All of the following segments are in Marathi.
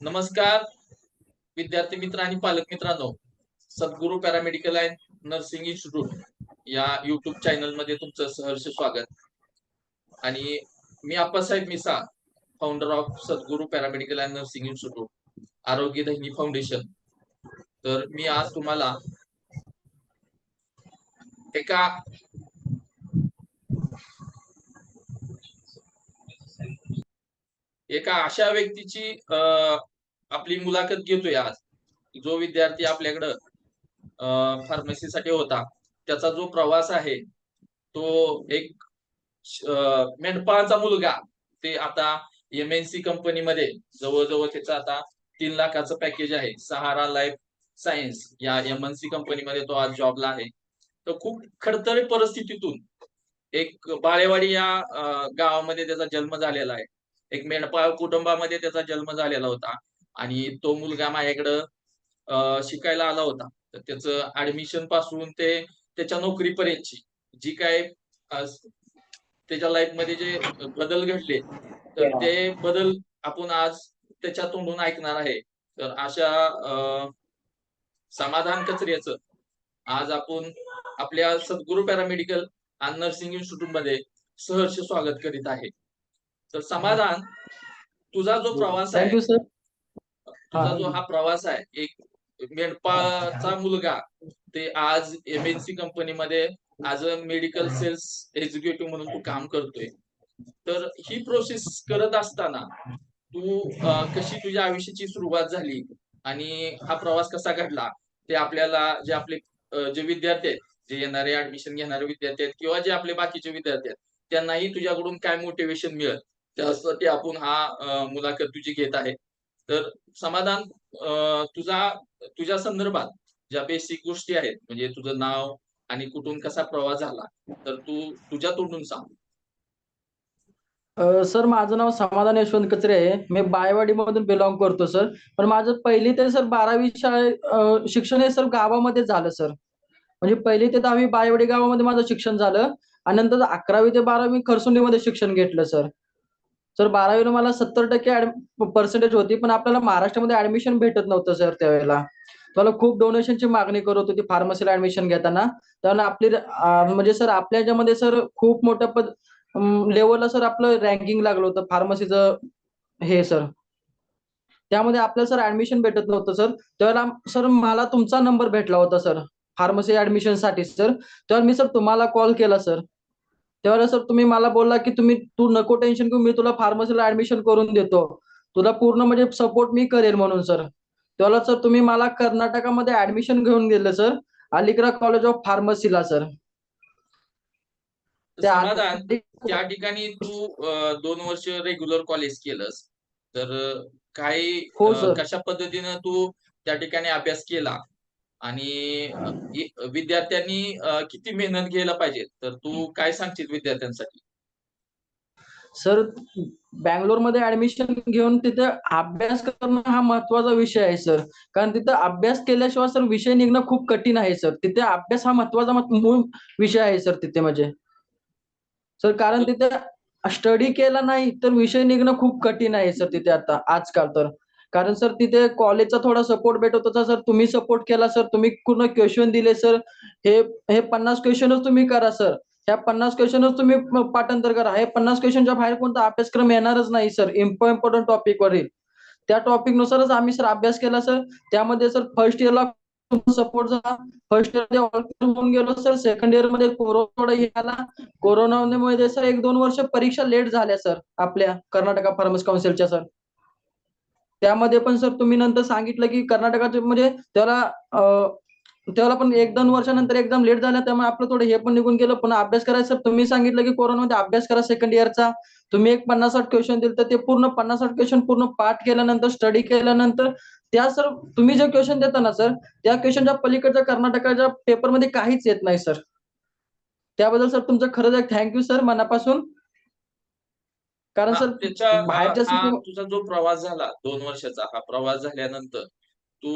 नमस्कार विद्यार्थी मित्र आणि पालक मित्रांनो. Sadguru paramedical and nursing institute या युट्यूब चॅनलमध्ये तुमचं सहर्ष स्वागत. आणि मी Appasaheb Misa founder of Sadguru paramedical and nursing institute Arogya Daini foundation तर मी आज तुम्हाला एका एका अशा व्यक्तीची आपली मुलाखत घेतोय आज. जो विद्यार्थी आपल्याकडं फार्मसीसाठी होता. त्याचा जो प्रवास आहे तो एक मेंढपाळाचा मुलगा. ते आता एम एन सी कंपनीमध्ये जवळजवळ त्याचं आता तीन लाखाचं पॅकेज आहे. सहारा लाईफ सायन्स या एम एन सी कंपनीमध्ये तो आज जॉबला आहे. तर खूप खडतर परिस्थितीतून एक बाळेवाडी या गावामध्ये त्याचा जन्म झालेला आहे. एक मेंढपाळ कुटुंबामध्ये त्याचा जन्म झालेला होता. आणि तो मुलगा माझ्याकडं शिकायला आला होता. तर त्याचं ऍडमिशनपासून ते त्याच्या नोकरीपर्यंतची जी काय त्याच्या लाईफमध्ये जे बदल घडले तर ते बदल आपण आज त्याच्या तोंडून ऐकणार आहे. तर अशा समाधान कचऱ्याचं आज आपण आपल्या सद्गुरू पॅरामेडिकल आणि नर्सिंग इन्स्टिट्यूटमध्ये सहर्ष स्वागत करीत आहे. तर समाधान तुझा जो प्रवास आहे. तुझा जो हा प्रवास आहे एक मेंढपाळाचा मुलगा ते आज एमएनसी कंपनीमध्ये as a medical sales executive म्हणून तू काम करतोय. तर ही प्रोसेस करत असताना तू कशी तुझ्या आयुष्याची सुरुवात झाली? आणि हा प्रवास कसा घडला? ते आपल्याला जे आपले जे विद्यार्थी आहेत जे येणारे ऍडमिशन घेणारे विद्यार्थी आहेत किंवा जे आपले बाकीचे विद्यार्थी आहेत त्यांनाही तुझ्याकडून काय मोटिवेशन मिळेल त्यासाठी आपण हा मुलाखत तुझी घेत आहे. तर समाधान तुझा तुझ्या संदर्भात ज्या बेसिक गोष्टी आहेत म्हणजे तुझं नाव आणि कुठून कसा प्रवास झाला तर तू तुझ्या तोंडून सांग. सर माझं नाव समाधान यशवंत कचरे आहे. मी बायवाडी मधून बिलॉंग करतो सर. पण माझं पहिली ते सर बारावी शाळे शिक्षण हे सर गावामध्ये झालं सर. म्हणजे पहिली ते दहावी बायवाडी गावामध्ये माझं शिक्षण झालं आणि नंतर अकरावी ते बारावी खरसुंडीमध्ये शिक्षण घेतलं सर. सर बारावीला मला सत्तर टक्के पर्सेंटेज होती पण आपल्याला महाराष्ट्रामध्ये ऍडमिशन भेटत नव्हतं सर त्यावेळेला. मला खूप डोनेशनची मागणी करत होती फार्मसीला ऍडमिशन घेताना. त्यामुळे आपली म्हणजे सर आपल्या याच्यामध्ये सर खूप मोठ्या पद लेवलला सर आपलं रँकिंग लागलं होतं फार्मसीचं हे सर. त्यामध्ये आपल्याला सर ऍडमिशन भेटत नव्हतं सर. त्यावेळेला सर मला तुमचा नंबर भेटला होता सर फार्मसी ऍडमिशनसाठी सर. तेव्हा मी सर तुम्हाला कॉल केला सर. त्यावेळेला सर तुम्ही मला बोलला की तुम्ही तू नको टेन्शन घेऊ मी तुला फार्मसीला ऍडमिशन करून देतो. तुला पूर्ण म्हणजे सपोर्ट मी करेल म्हणून सर त्यावेळेला सर तुम्ही मला कर्नाटकामध्ये ऍडमिशन घेऊन गेले सर अलिग्रा कॉलेज ऑफ फार्मसीला सर त्या ठिकाणी तू दोन वर्ष रेग्युलर कॉलेज केलंस. तर काही हो. कशा पद्धतीनं तू त्या ठिकाणी अभ्यास केला? आणि विद्यार्थ्यांनी किती मेहनत घ्यायला पाहिजे? तर तू काय सांगशील विद्यार्थ्यांसाठी? सर बँगलोरमध्ये ऍडमिशन घेऊन तिथे अभ्यास करणं हा महत्त्वाचा विषय आहे सर. कारण तिथे अभ्यास केल्याशिवाय सर विषय निघणं खूप कठीण आहे सर. तिथे अभ्यास हा महत्त्वाचा मूळ विषय आहे सर तिथे म्हणजे. सर कारण तिथे स्टडी केला नाही तर विषय निघणं खूप कठीण आहे सर तिथे आता आजकाल तर. कारण सर तिथे कॉलेजचा थोडा सपोर्ट भेटत. होता सर तुम्ही सपोर्ट केला सर तुम्ही पूर्ण क्वेश्चन दिले सर. हे हे पन्नास क्वेश्चनच तुम्ही करा सर. ह्या पन्नास क्वेश्चनच तुम्ही पाठांतर करा. हे पन्नास क्वेश्चनच्या बाहेर कोणता अभ्यासक्रम येणारच नाही सर. इम्पॉर्टंट टॉपिक वरील. त्या टॉपिक नुसारच आम्ही सर अभ्यास केला सर. त्यामध्ये सर फर्स्ट इयरला सपोर्ट झाला. फर्स्ट इयर होऊन गेलो सर. सेकंड इयरमध्ये कोरोना आला. कोरोनामुळे सर एक दोन वर्ष परीक्षा लेट झाल्या सर आपल्या कर्नाटका फार्मस काउन्सिलच्या सर. त्यामध्ये पण सर तुम्ही नंतर सांगितलं की कर्नाटकाचे म्हणजे त्याला त्याला पण एक दोन वर्षानंतर एकदम लेट झाल्या त्यामुळे आपलं थोडं हे पण निघून गेलं. पण अभ्यास करायचं सर तुम्ही सांगितलं की कोरोनामध्ये अभ्यास करा सेकंड इयरचा तुम्ही एक पन्नास साठ क्वेश्चन दिले तर ते पूर्ण पन्नास साठ क्वेश्चन पूर्ण पाठ केल्यानंतर स्टडी केल्यानंतर त्या सर तुम्ही जे क्वेश्चन देता ना सर त्या क्वेश्चनच्या पलीकडच्या कर्नाटकाच्या पेपरमध्ये काहीच येत नाही सर. त्याबद्दल सर तुमचं खरंच एक थँक्यू सर मनापासून. कारण सर त्याच्या बाहेरच्या तुझा जो प्रवास झाला दोन वर्षाचा हा प्रवास झाल्यानंतर तू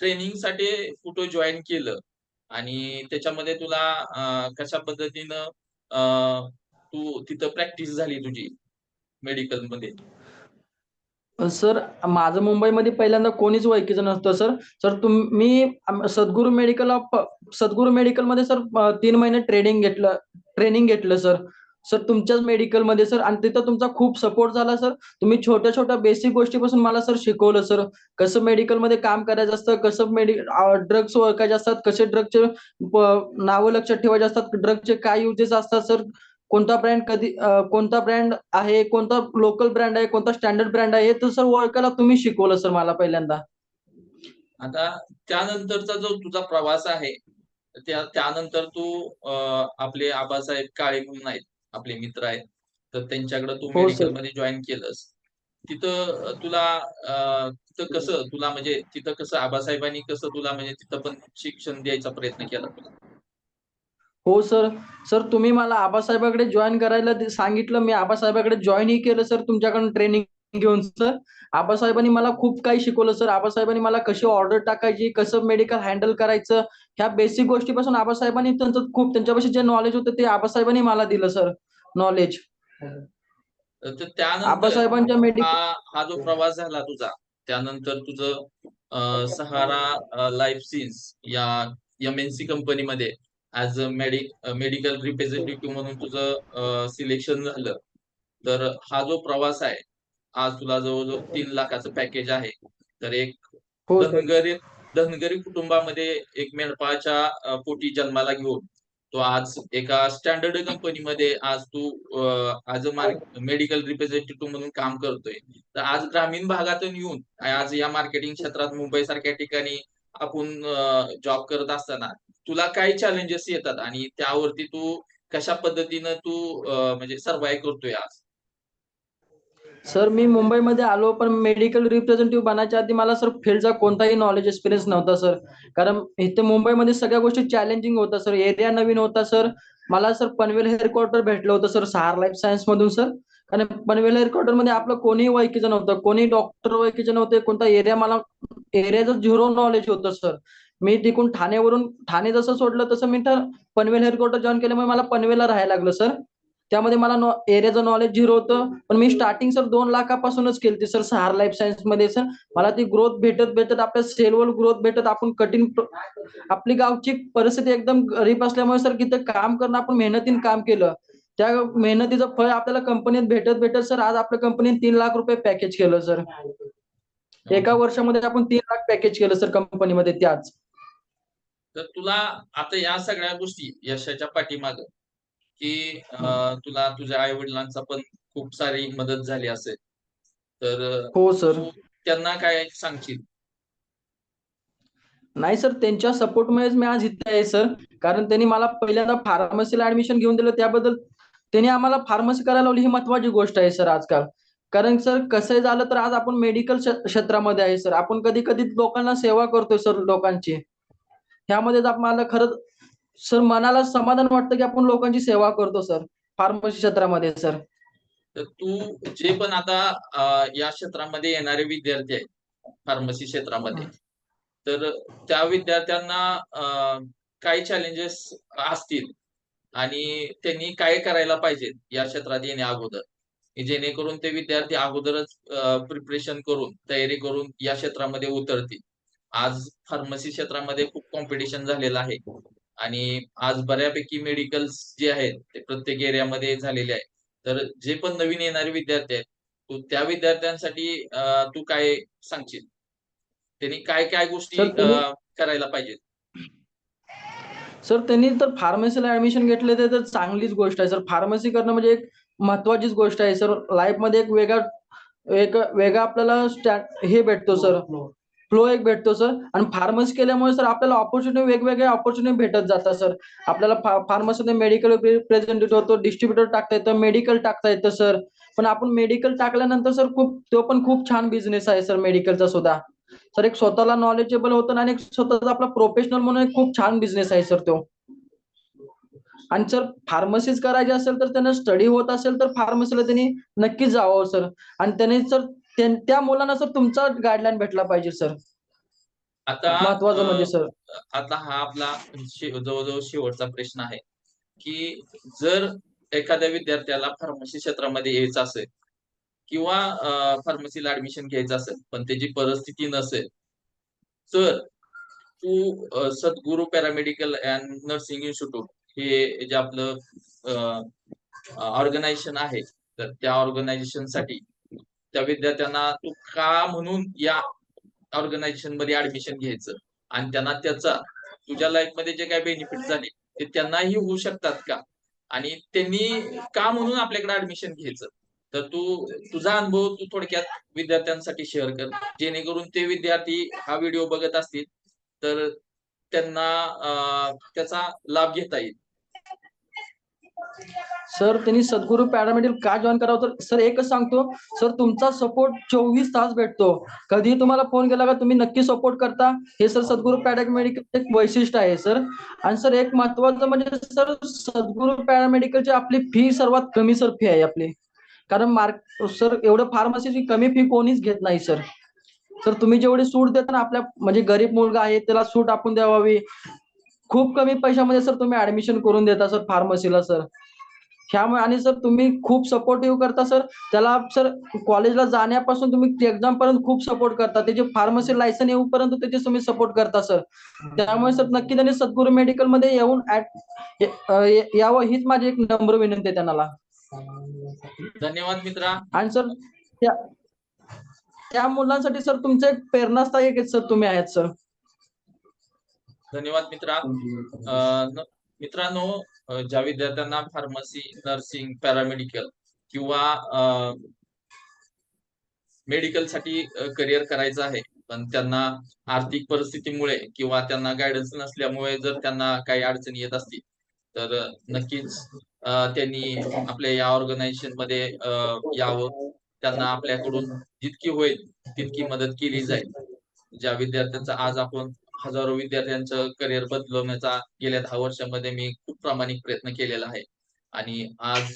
ट्रेनिंगसाठी कुठं जॉईन केलं आणि त्याच्यामध्ये तुला कशा पद्धतीनं तू तिथं प्रॅक्टिस झाली तुझी मेडिकलमध्ये? सर माझं मुंबईमध्ये पहिल्यांदा कोणीच ओळखीचं नसतं सर. सर तुम मी आम- सद्गुरू मेडिकल ऑफ सद्गुरू मेडिकलमध्ये सर तीन महिने ट्रेनिंग घेतलं ट्रेनिंग घेतलं सर. सर तुमच्याच मेडिकलमध्ये सर. आणि तिथं तुमचा खूप सपोर्ट झाला सर. तुम्ही छोट्या छोट्या बेसिक गोष्टीपासून मला सर शिकवलं सर. कसं मेडिकलमध्ये काम करायचं असतं कसं मेडि ड्रग्स ओळखायचे असतात कसे ड्रगचे नावं लक्षात ठेवायचे असतात ड्रगचे काय युजेस असतात सर? कोणता ब्रँड कधी कोणता ब्रँड आहे कोणता लोकल ब्रँड आहे कोणता स्टँडर्ड ब्रँड आहे हे तर सर ओळखायला तुम्ही शिकवलं सर मला पहिल्यांदा. आता त्यानंतरचा जो तुझा प्रवास आहे त्या त्यानंतर तू आपले आबासाहेब काळे म्हणून आहेत आपले मित्र आहेत तर त्यांच्याकडे तू हो, मेडिकल सर. मध्ये जॉईन केलंस. तिथं तुला तिथं कसं तुला म्हणजे तिथं कसं आबासाहेबांनी कसं तुला म्हणजे तिथं पण शिक्षण द्यायचा प्रयत्न केला तुला? हो सर सर तुम्ही मला आबासाहेबाकडे जॉईन करायला सांगितलं मी आबासाहेबाकडे जॉईनही केलं सर तुमच्याकडून ट्रेनिंग घेऊन सर आबासाहेबांनी मला खूप काही शिकवलं सर आबासाहेबांनी मला कशी ऑर्डर टाकायची कसं मेडिकल हँडल करायचं ह्या बेसिक गोष्टीपासून आबासाहेबांनी त्यांचं खूप त्यांच्यापाशी जे नॉलेज होतं ते आबासाहेबांनी मला दिलं सर नॉलेज तर त्यानंतर आबासाहेबांच्या मेडिकल हा हा जो प्रवास झाला तुझा त्यानंतर तुझं अं, सहारा लाईफ सीन्स या एम एन सी कंपनीमध्ये ऍज अ मेडिकल रिप्रेझेंटेटिव्ह म्हणून तुझं सिलेक्शन झालं. तर हा जो प्रवास आहे आज तुला जवळजवळ तीन लाखाचं पॅकेज आहे. तर एक हो सर धनगरी कुटुंबामध्ये एक मेंढपाळाच्या पोटी जन्माला घेऊन तो आज एका स्टँडर्ड कंपनीमध्ये आज तू आज मेडिकल रिप्रेझेंटेटिव्ह म्हणून काम करतोय. तर आज ग्रामीण भागातून येऊन आज या मार्केटिंग क्षेत्रात मुंबई सारख्या ठिकाणी आपण जॉब करत असताना तुला काय चॅलेंजेस येतात? आणि त्यावरती तू कशा पद्धतीनं तू म्हणजे सर्वाय करतोय आज? सर मी मुंबईमध्ये आलो पण मेडिकल रिप्रेझेंटेटिव्ह बनायच्या आधी मला सर फील्डचा कोणताही नॉलेज एक्सपिरियन्स नव्हता सर. कारण इथे मुंबईमध्ये सगळ्या गोष्टी चॅलेंजिंग होता सर. एरिया नवीन होता सर. मला सर पनवेल हेडक्वार्टर भेटलं होतं सर सहार लाईफ सायन्स मधून सर. कारण पनवेल हेडक्वार्टरमध्ये आपलं कोणीही ओळखीचं नव्हतं कोणी डॉक्टर ओळखीचं नव्हते कोणता एरिया मला एरियाचं झिरो नॉलेज होतं सर. मी तिकडून ठाण्यावरून ठाणे जसं सोडलं तसं मी तर पनवेल हेडक्वार्टर जॉईन केल्यामुळे मला पनवेलला राहायला लागलं सर. त्यामध्ये मला एरियाचं नॉलेज झिरो होतं. पण मी स्टार्टिंग सर दोन लाखापासूनच केली सर सहार लाईफ सायन्समध्ये सर मला ती ग्रोथ भेटत भेटत आपल्या सेलवर ग्रोथ भेटत आपण कठीण आपली गावची परिस्थिती एकदम गरीब असल्यामुळे सर तिथे काम करणं आपण मेहनतीने काम केलं. त्या मेहनतीचं फळ आपल्याला कंपनीत भेटत भेटत सर आज आपल्या कंपनीने तीन लाख रुपये पॅकेज केलं सर एका वर्षामध्ये आपण तीन लाख पॅकेज केलं सर कंपनीमध्ये त्याच. तर तुला आता या सगळ्या गोष्टी यशाच्या पाठीमाग की तुला तुझ्या आई वडिलांचा पण खूप सारी मदत झाली असेल. तर हो सर. त्यांना काय सांगशील? नाही सर. त्यांच्या सपोर्टमुळेच मी आज इथे आहे सर. कारण त्यांनी मला पहिल्यांदा फार्मसीला ऍडमिशन घेऊन दिलं. त्याबद्दल त्यांनी आम्हाला फार्मसी करायला लावली ही महत्वाची गोष्ट आहे सर आजकाल. कारण सर कसं झालं तर आज आपण मेडिकल क्षेत्रामध्ये आहे सर. आपण कधी कधी लोकांना सेवा करतोय सर लोकांची. ह्यामध्ये आम्हाला खरंच सर मनाला समाधान वाटतं की आपण लोकांची सेवा करतो सर? फार्मसी क्षेत्रामध्ये सर. तर तू जे पण आता या क्षेत्रामध्ये येणारे विद्यार्थी आहेत फार्मसी क्षेत्रामध्ये तर त्या विद्यार्थ्यांना काय चॅलेंजेस असतील आणि त्यांनी काय करायला पाहिजे या क्षेत्रात येण्या अगोदर? जेणेकरून ते विद्यार्थी अगोदरच प्रिपरेशन करून तयारी करून या क्षेत्रामध्ये उतरतील. आज फार्मसी क्षेत्रामध्ये खूप कॉम्पिटिशन झालेलं आहे. आणि आज बऱ्यापैकी मेडिकल्स जे आहेत ते प्रत्येक एरियामध्ये झालेले आहेत. तर जे पण नवीन येणारे विद्यार्थी आहेत तू त्या विद्यार्थ्यांसाठी तू काय सांगशील? त्यांनी काय काय गोष्टी करायला पाहिजेत? सर त्यांनी तर फार्मसीला ऍडमिशन घेतले ते तर चांगलीच गोष्ट आहे. सर फार्मसी करणं म्हणजे एक महत्वाचीच गोष्ट आहे. सर लाईफमध्ये एक वेगळा एक वेगळा आपल्याला हे भेटतो सर. फ्लो एक भेटतो सर आणि फार्मसी केल्यामुळे सर आपल्याला ऑपॉर्च्युनिटी वेगवेगळ्या ऑपॉर्च्युनिटी भेटत जातात सर आपल्याला फार्मसीमध्ये मेडिकल रिप्रेझेंटेटिव्ह होतो डिस्ट्रीब्युटर टाकता येतं मेडिकल टाकता येतं सर पण आपण मेडिकल टाकल्यानंतर सर खूप तो पण खूप छान बिझनेस आहे सर मेडिकलचा सुद्धा. सर एक स्वतःला नॉलेजेबल होतं आणि एक स्वतःचा आपला प्रोफेशनल म्हणून एक खूप छान बिझनेस आहे सर तो. आणि सर फार्मसीच करायची असेल तर त्यांना स्टडी होत असेल तर फार्मसीला त्यांनी नक्कीच जावं सर आणि त्यांनी सर त्यां- मुलांना सर तुमचा गाईडलाईन भेटला पाहिजे सर. आता महत्वाचं म्हणजे सर. आता हा आपला जवळजवळ शेवटचा प्रश्न आहे की जर एखाद्या विद्यार्थ्याला फार्मसी क्षेत्रामध्ये यायचं असेल किंवा फार्मसीला ऍडमिशन घ्यायचं असेल पण त्याची परिस्थिती नसेल तर तू सद्गुरू पॅरामेडिकल अँड नर्सिंग इन्स्टिट्यूट हे जे आपलं ऑर्गनायझेशन आहे तर त्या ऑर्गनायझेशनसाठी त्या विद्यार्थ्यांना तू का म्हणून या ऑर्गनायझेशनमध्ये ऍडमिशन घ्यायचं. आणि त्यांना त्याचा तुझ्या लाईफमध्ये जे काही बेनिफिट झाले ते त्यांनाही होऊ शकतात का? आणि त्यांनी का म्हणून आपल्याकडे ऍडमिशन घ्यायचं? तर तू तुझा अनुभव तू थोडक्यात विद्यार्थ्यांसाठी शेअर कर. जेणेकरून ते विद्यार्थी हा व्हिडिओ बघत असतील तर त्यांना त्याचा लाभ घेता येईल. सर त्यांनी सद्गुरू पॅरामेडिकल का जॉईन करावं? तर सर एकच सांगतो. सर तुमचा सपोर्ट चोवीस तास भेटतो. कधी तुम्हाला फोन केला का तुम्ही नक्की सपोर्ट करता. हे सर सद्गुरू पॅरामेडिकल एक वैशिष्ट्य आहे सर आणि सर एक महत्वाचं म्हणजे सर सद्गुरू पॅरामेडिकलची आपली फी सर्वात कमी सर फी आहे आपली. कारण मार्क सर एवढं फार्मसीची कमी फी कोणीच घेत नाही सर सर तुम्ही जेवढी सूट देता ना आपल्या म्हणजे गरीब मुलगा आहे त्याला सूट आपण द्यावावी. खूप कमी पैशामध्ये सर तुम्ही ऍडमिशन करून देता सर फार्मसीला सर ह्यामुळे आणि सर तुम्ही खूप सपोर्टिव्ह करता सर. त्याला सर कॉलेजला जाण्यापासून तुम्ही एक्झाम पर्यंत खूप सपोर्ट करता. त्याचे फार्मसी लायसन येऊपर्यंत त्याचे तुम्ही सपोर्ट करता सर. त्यामुळे सर नक्की त्यांनी सद्गुरू मेडिकलमध्ये येऊन यावं हीच माझी एक नम्र विनंती आहे त्यांना. धन्यवाद मित्रा. आणि सर त्या त्या मुलांसाठी सर तुमचे एक प्रेरणास्थायक आहेत सर तुम्ही आहेत सर. धन्यवाद मित्रा. मित्रांनो ज्या विद्यार्थ्यांना फार्मसी नर्सिंग पॅरामेडिकल किंवा मेडिकलसाठी करिअर करायचं आहे पण त्यांना आर्थिक परिस्थितीमुळे किंवा त्यांना गायडन्स नसल्यामुळे जर त्यांना काही अडचणी येत असतील तर नक्कीच त्यांनी आपल्या या ऑर्गनायझेशनमध्ये यावं. त्यांना आपल्याकडून जितकी होईल तितकी मदत केली जाईल. ज्या विद्यार्थ्यांचा आज आपण हजारो विद्यार्थ्यांचं करिअर बदलवण्याचा गेल्या दहा वर्षामध्ये मी खूप प्रामाणिक प्रयत्न केलेला आहे. आणि आज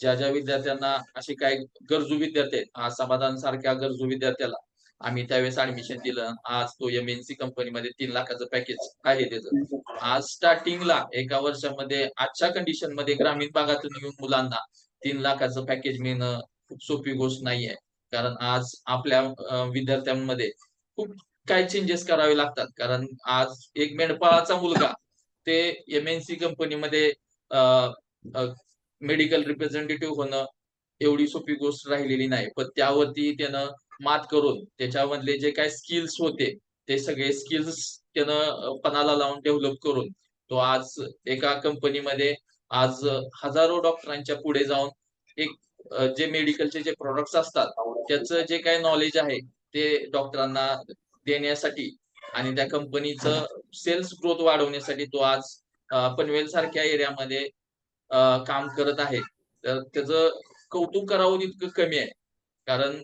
ज्या ज्या विद्यार्थ्यांना असे काही गरजू विद्यार्थी आहेत आज समाधान सारख्या गरजू विद्यार्थ्याला आम्ही त्यावेळेस ऍडमिशन दिलं. आज तो एम एन सी कंपनीमध्ये तीन लाखाचं पॅकेज आहे त्याचं. आज स्टार्टिंगला एका वर्षामध्ये आजच्या कंडिशनमध्ये ग्रामीण भागातून येऊन मुलांना तीन लाखाचं पॅकेज मिळणं खूप सोपी गोष्ट नाहीये. कारण आज आपल्या विद्यार्थ्यांमध्ये खूप काय चेंजेस करावे लागतात? कारण आज एक मेंढपाळाचा मुलगा ते एम एन सी कंपनीमध्ये मेडिकल रिप्रेझेंटेटिव्ह होणं एवढी सोपी गोष्ट राहिलेली नाही. पण त्यावरती त्यानं मात करून त्याच्यामधले जे काही स्किल्स होते ते सगळे स्किल्स त्यानं पणाला लावून डेव्हलप करून तो आज एका कंपनीमध्ये आज हजारो डॉक्टरांच्या पुढे जाऊन एक जे मेडिकलचे जे प्रोडक्ट्स असतात त्याचं जे काही नॉलेज आहे ते डॉक्टरांना देण्यासाठी आणि त्या कंपनीचं सेल्स ग्रोथ वाढवण्यासाठी तो आज पनवेल सारख्या एरियामध्ये काम करत आहे. तर त्याचं कौतुक करावं तितकं कमी आहे. कारण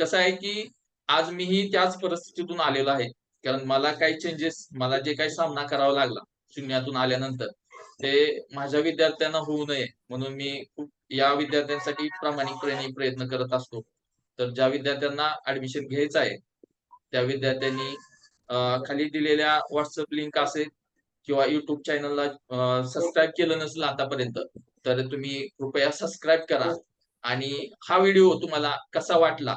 कसं आहे की आज मीही त्याच परिस्थितीतून आलेलो आहे. कारण मला काही चेंजेस मला जे काही सामना करावा लागला शून्यातून आल्यानंतर ते माझ्या विद्यार्थ्यांना होऊ नये. म्हणून मी खूप या विद्यार्थ्यांसाठी प्रामाणिकपणे प्रयत्न करत असतो. तर ज्या विद्यार्थ्यांना ऍडमिशन घ्यायचं आहे त्या विद्यार्थ्यांनी खाली दिलेल्या व्हॉट्सअप लिंक असेल किंवा युट्यूब चॅनलला सबस्क्राईब केलं नसेल आतापर्यंत तर तुम्ही कृपया सबस्क्राईब करा. आणि हा व्हिडिओ तुम्हाला कसा वाटला?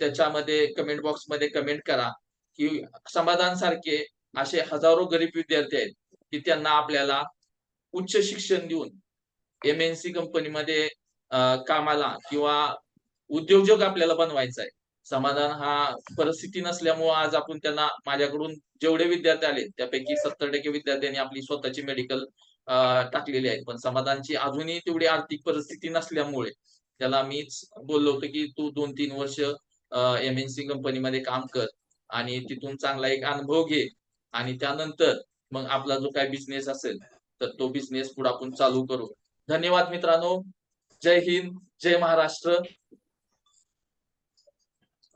त्याच्यामध्ये कमेंट बॉक्समध्ये कमेंट करा की समाधान सारखे असे हजारो गरीब विद्यार्थी आहेत की त्यांना आपल्याला उच्च शिक्षण देऊन एम एन सी कंपनीमध्ये कामाला किंवा उद्योजक आपल्याला बनवायचा आहे. समाधान हा परिस्थिती नसल्यामुळे आज आपण त्यांना माझ्याकडून जेवढे विद्यार्थी आले त्यापैकी सत्तर टक्के विद्यार्थ्यांनी आपली स्वतःची मेडिकल टाकलेली आहेत. पण समाधानची अजूनही तेवढी आर्थिक परिस्थिती नसल्यामुळे त्याला मीच बोललो होतो की तू दोन तीन वर्ष एम एन सी कंपनीमध्ये काम कर आणि तिथून चांगला एक अनुभव घे आणि त्यानंतर मग आपला जो काही बिझनेस असेल तर तो बिझनेस पुढे आपण चालू करू. धन्यवाद मित्रांनो. जय हिंद जय महाराष्ट्र.